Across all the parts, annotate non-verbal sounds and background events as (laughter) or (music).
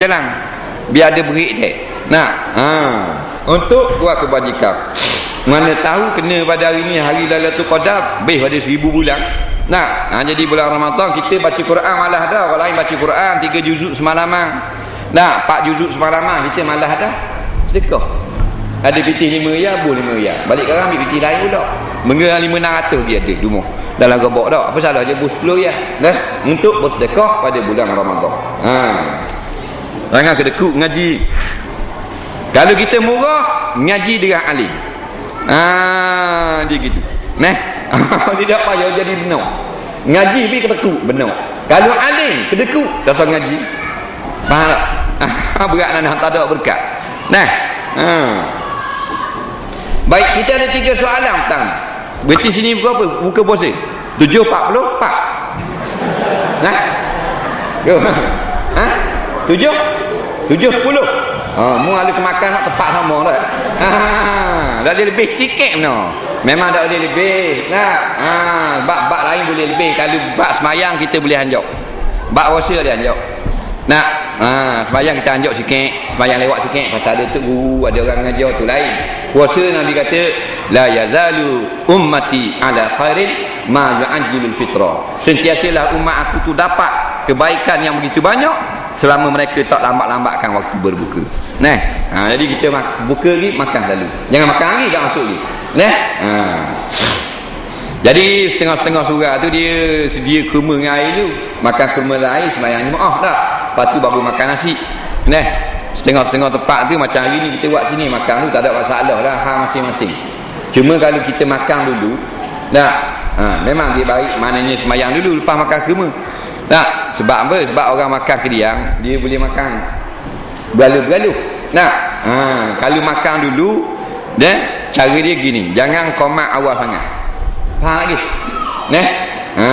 jalan biar ada berik dia. Nak? Ha. untuk buat kebajikan. Mana tahu kena pada hari ni hari Lailatul Qadar lebih pada seribu bulan. Nak? Ha, jadi bulan Ramadan kita baca Quran malah dah. Orang lain baca Quran tiga juzuk semalaman. Nak? Empat juzuk semalaman kita malah dah. Sedekah. Ada piti lima ya bu lima ya balik sekarang ambil piti lain pula. Mengira lima enam ratus dia ada rumah dalam gebok dah. Apa salah? Je bu sepuluh ya nah, untuk bersedekah pada bulan Ramadan. Ha. Jangan kedekut ngaji. Kalau kita murah, ngaji dengan alim. Ah, dia gitu. Nah, (laughs) tidak payah jadi benar. Ngaji pergi kedekut, benar. Kalau alim, kedekut, dasar ngaji. Faham tak? Ah, (laughs) berat nak tak ada berkat. Nah. Ah. Baik, kita ada tiga soalan tang. Berarti sini buka apa? Buka puasa. 7.44. Nah. Yo. (laughs) Ha? Tujuh? Tujuh sepuluh? Ha, mu ada kemakan nak tepat sama dah. Ha, dah boleh lebih sikit no. Memang tak boleh lebih. Nah, ha, bak-bak lain boleh lebih. Kalau bak semayang kita boleh anjak. Bak rasa boleh anjak. Nak, ha, semayang kita anjak sikit. Semayang lewat sikit. Pasal ada tu guru, ada orang ngajar tu lain. Puasa Nabi kata, La yazalu ummati ala khairin ma yu'ajjilul fitrah. Sentiasalah umat aku tu dapat kebaikan yang begitu banyak selama mereka tak lambat-lambatkan waktu berbuka. Nah, ha, jadi kita buka lagi makan lalu. Jangan makan lagi dah masuk lagi. Nah. Ha. Jadi setengah-setengah surat tu dia sedia kurma dengan air tu. Makan kurma dan air sembahyang jemaah dah. Lepas tu baru makan nasi. Nah, setengah-setengah tempat tu macam hari ni kita buat sini makan tu tak ada masalah dah hal masing-masing. Cuma kalau kita makan dulu, nah, ha, memang dia baik maknanya sembahyang dulu lepas makan kurma. Nah, sebab apa? Sebab orang makan kediang, dia boleh makan berlalu-berlalu. Nah, ha, kalau makan dulu, dah cara dia gini, jangan komat awal sangat. Faham lagi? Nah, ha,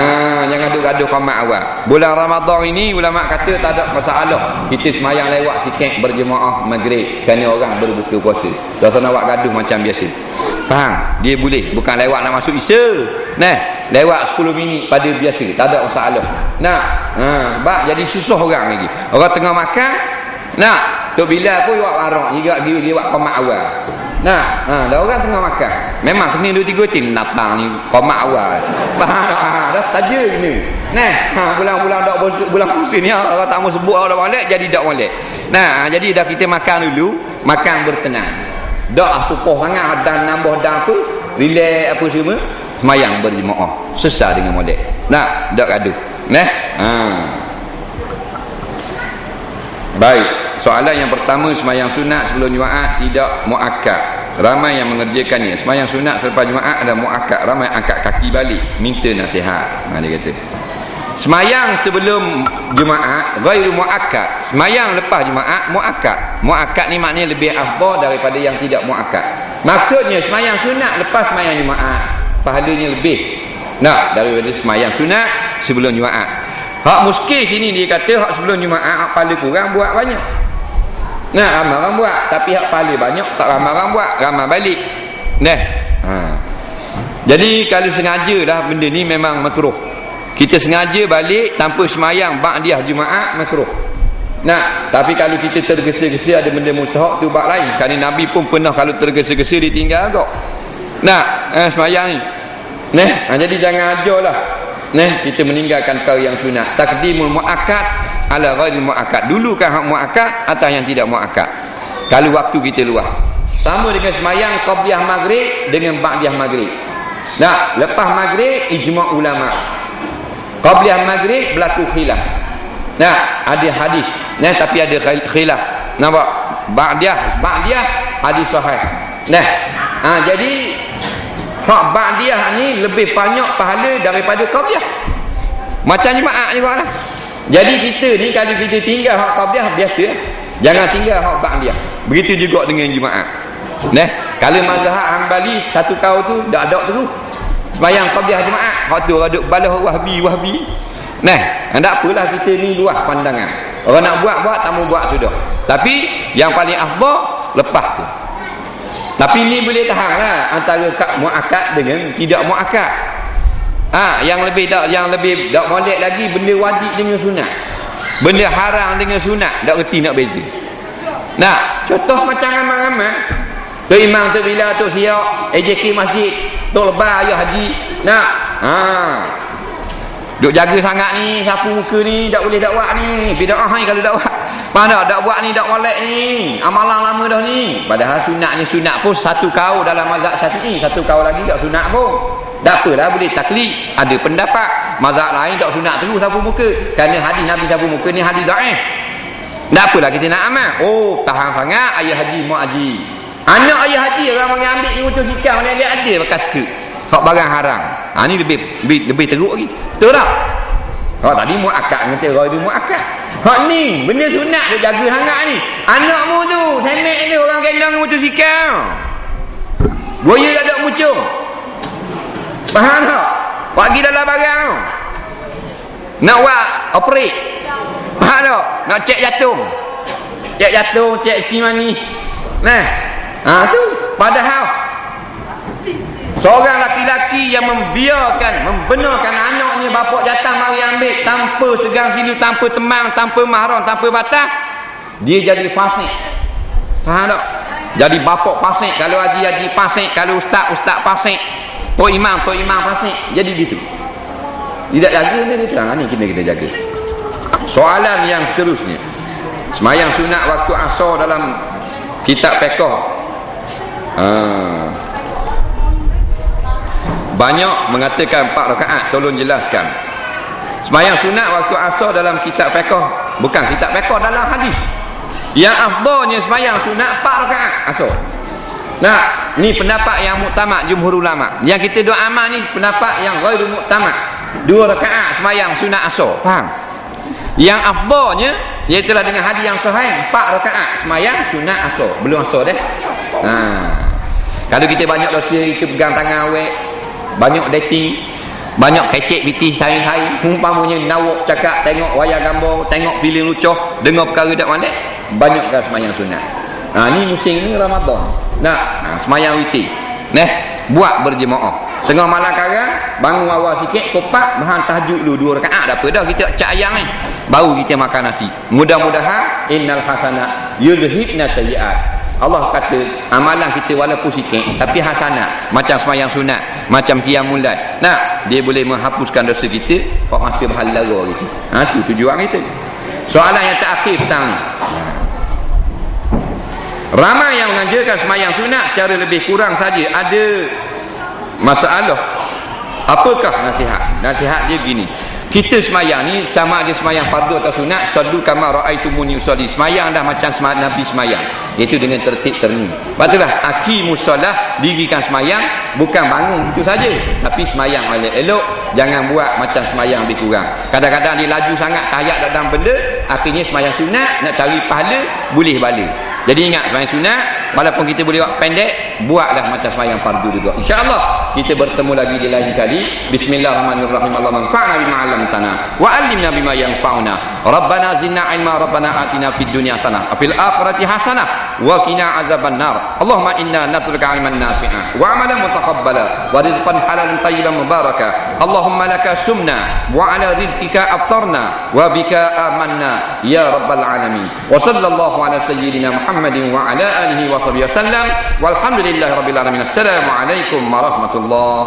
jangan duk gaduh komat awal. Bulan Ramadan ini ulama kata tak ada masalah. Kita semayang lewat sikit berjemaah maghrib kerana orang berbuka puasa. Tak sana buat gaduh macam biasa. Faham? Dia boleh, bukan lewat nak masuk Isya. Nah, lewat 10 minit pada biasa. Tak ada masalah. Nak? Ha, sebab jadi susah orang lagi. Orang tengah makan nak? Tu bila pun buat warok juga dia buat komat awal. Nah ha, dah orang tengah makan. Memang kena dua tiga tim datang ni komat awal. (laughs) Ha, dah saja kena. Nah ha, bulan-bulan dak bulan puasa ni orang tak mau sebut orang balik jadi tak balik nah ha, jadi dah kita makan dulu makan bertenang. Dak ah tupoh sangat dan nambah dan apa relax apa semua semayang berjemaah sesat dengan molek. Nak tak gaduh. Nah ha. baik. Soalan yang pertama semayang sunat sebelum jumaat tidak muakkad. Ramai yang mengerjakannya. Semayang sunat selepas jumaat ada muakkad. Ramai angkat kaki balik. Minta nasihat. Ha, dia kata. Semayang sebelum jumaat ghairu muakkad. Semayang lepas jumaat muakkad. Muakkad ni maknanya lebih afdal daripada yang tidak muakkad. Maksudnya semayang sunat lepas semayang jumaat pahalanya lebih nak daripada semayang sunat sebelum Jumaat. Hak muskil sini dia kata hak sebelum Jumaat hak pahala kurang buat banyak. Nah, ramai orang buat tapi hak pahala banyak tak ramai orang buat, ramai balik. Nah. Ha. Jadi kalau sengaja dah benda ni memang makruh. Kita sengaja balik tanpa semayang ba'diyah Jumaat makruh. Nah, tapi kalau kita tergesa-gesa ada benda mustahak tu bab lain. Kerana Nabi pun pernah kalau tergesa-gesa ditinggal agak. Nah, eh, semayang ni. Neh, ha, jadi jangan ajarlah. Neh, kita meninggalkan perkara yang sunat. Takdimul muakkad ala ghairil muakkad. Dulu kan hak muakkad atau yang tidak muakkad. Kalau waktu kita luar. Sama dengan semayang qabliyah maghrib dengan ba'diyah maghrib. Nah, lepas maghrib ijma' ulama. Qabliyah maghrib berlaku khilaf. Nah, ada hadis. Nah, tapi ada khilaf. Nampak? Ba'diyah, ba'diyah hadis sahih. Nah, ha, jadi hak ba'diyah ni lebih banyak pahala daripada qabliyah macam jemaah ni lah jadi kita ni kalau kita tinggal hak qabliyah biasa. Jangan tinggal hak ba'diyah begitu juga dengan jemaah. Nah kalau mazhab hambali satu kau tu dak ada tu. Sembahyang qabliyah jemaah. Hak tu ada balah wahbi wahbi. Nah tak apalah kita ni luas pandangan. Orang nak buat buat tak mau buat sudah. Tapi yang paling afdal lepas tu tapi ni boleh tahan lah antara kak muakkad dengan tidak muakkad. Ah, ha, yang lebih tak yang lebih tak molek lagi benda wajib dengan sunat. benda haram dengan sunat tak reti nak beza nah contoh macam ramai-ramai tu imam tu bila tu siap AJK masjid tu lebar ayah haji nak ha Duk jaga sangat ni, sapu muka ni, tak boleh dakwah ni. Bida'ah ni kalau dakwah. Mana dak buat ni, dak molek ni. Amalan lama dah ni. Padahal sunatnya sunat pun satu kau dalam mazhab ni, satu kau lagi tak sunat pun. Tak apalah boleh taklid. Ada pendapat. Mazhab lain tak sunat terus sapu muka. Kerana hadis Nabi sapu muka ni hadis daif. Tak apalah kita nak amal. Oh, tahan sangat ayah haji, mak haji. Anak ayah haji orang mengambil ni untuk sikap. Dia ada bekas ke. Hak barang haram. Ha ni lebih lebih, lebih teruk lagi. Betul tak? Hak tadi muakkad ngata roh dia muakkad. Hak ni benda sunat dia jaga hangat ni. Anakmu tu semek tu orang gendong motosikal. Buaya tak ada muncung. Faham tak? Pagi dalam barang tu. Nak buat operate. Faham tak? Nak cek jantung. Cek jantung, cek cimani. Nah. Ha tu. Padahal Seorang laki-laki yang membiarkan, membenarkan anaknya bapak datang mari ambil tanpa segang silu, tanpa temang, tanpa mahram, tanpa batas, dia jadi fasik. Faham tak? Jadi bapak fasik, kalau haji-haji fasik, kalau ustaz-ustaz fasik, tok imam, tok imam fasik, jadi gitu. Tidak dia kata, ha, ni kita kita jaga. Soalan yang seterusnya. Semayang sunat waktu asar dalam kitab pekoh. Ah banyak mengatakan empat rakaat tolong jelaskan. Semayang sunat waktu asar dalam kitab pekoh bukan kitab pekoh dalam hadis. Yang afdalnya semayang sunat empat rakaat asar. Nah ni pendapat yang muktamad jumhur ulama. Yang kita doa amal ni pendapat yang ghairu muktamad. Dua rakaat semayang sunat asar faham? Yang afdalnya iaitu dengan hadis yang sahih empat rakaat semayang sunat asar. Belum asar deh. Nah kalau kita banyak dosa kita pegang tangan awek banyak dating banyak kecek biti saing-saing. Umpamanya nawak cakap tengok wayang gambar tengok filem lucu dengar perkara tak pandai banyakkan semayang sunat. Ha, ni musim ni Ramadan. Nak? Ha, semayang witi neh buat berjemaah. Tengah malam karang bangun awal sikit kopak bahan tahajud dulu dua rakaat. Dah apa dah kita cak ayam ni? Baru kita makan nasi. Mudah-mudahan innal hasanat yuzhibna sayyiat Allah kata amalan kita walaupun sikit tapi hasanah macam semayang sunat macam qiyamul lail nah dia boleh menghapuskan dosa kita kok masih berhala gitu. Ha tu tujuan kita. Soalan yang terakhir petang ni. Ramai yang mengajarkan semayang sunat secara lebih kurang saja. Ada masalah. Apakah nasihat? Nasihat dia gini kita semayang ni sama ada semayang fardu atau sunat sallu kama raaitumuni usolli semayang dah macam semayang Nabi semayang. Iaitu dengan tertib terni patutlah aqimus solah dirikan semayang bukan bangun itu saja. Tapi semayang oleh elok jangan buat macam semayang lebih kurang. Kadang-kadang dia laju sangat tahiyat dalam benda akhirnya semayang sunat nak cari pahala boleh balik jadi ingat semayang sunat walaupun kita boleh buat pendek buatlah macam semayang fardu juga. Insyaallah kita bertemu lagi di lain kali. Bismillahirrahmanirrahim. Allah manfa'na bima 'allamtana wa 'allimna bima yanfa'una. Rabbana zidna 'ilma rabbana atina fid dunya hasanah fil akhirati hasanah وقنا عذاب النار. اللهم إنا نترك علما نافعا وعملا متقبلا ورزقا حلالا طيبا مباركا. اللهم لك سمنا وعلى رزقك أبصرنا وبك آمنا يا رب العالمين. وصلى الله على سيدنا محمد وعلى آله وصحبه وسلم. والحمد لله رب العالمين. السلام عليكم ورحمة الله.